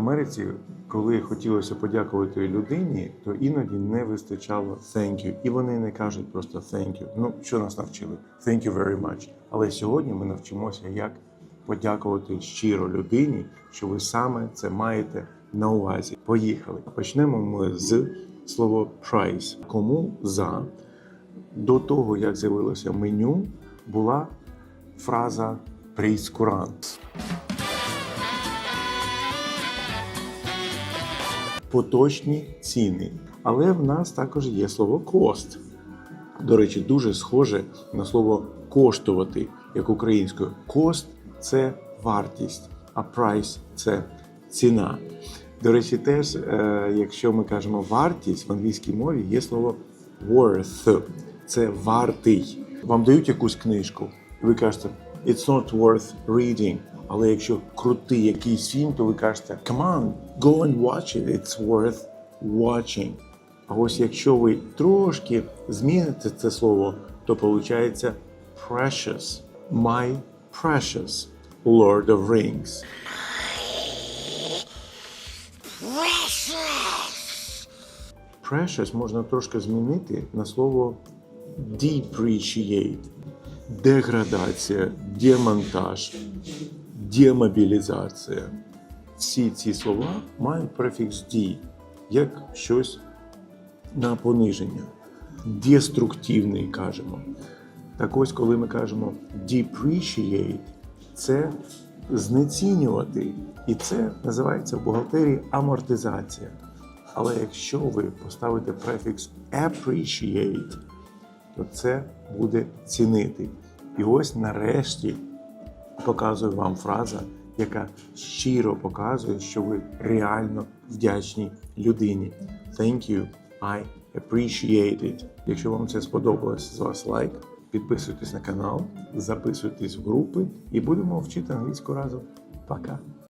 Америці, коли хотілося подякувати людині, то іноді не вистачало thank you. І вони не кажуть просто thank you. Ну, що нас навчили? Thank you very much. Але сьогодні ми навчимося, як подякувати щиро людині, що ви саме це маєте на увазі. Поїхали. Почнемо ми з слова price. Кому за до того, як з'явилося меню, була фраза прейскурант. Поточні ціни. Але в нас також є слово кост. До речі, дуже схоже на слово коштувати, як українською. Кост це вартість, а прайс це ціна. До речі, теж, е, якщо ми кажемо вартість в англійській мові, є слово worth. Це вартий. Вам дають якусь книжку, і ви кажете It's not worth reading. Але якщо крутий якийсь фільм, то ви кажете Come on, go and watch it. It's worth watching. А ось якщо ви трошки зміните це слово, то виходить precious. My precious Lord of Rings. Precious можна трошки змінити на слово depreciate. Деградація, демонтаж, демобілізація. Всі ці слова мають префікс «d», як щось на пониження. Деструктивний кажемо. Так ось, коли ми кажемо depreciate, це знецінювати. І це називається в бухгалтерії амортизація. Але якщо ви поставите префікс appreciate, то це буде цінити. І ось нарешті показую вам фраза, яка щиро показує, що ви реально вдячні людині. Thank you, I appreciate it. Якщо вам це сподобалось, з вас лайк. Підписуйтесь на канал, записуйтесь в групи і будемо вчити англійську разом. Пока!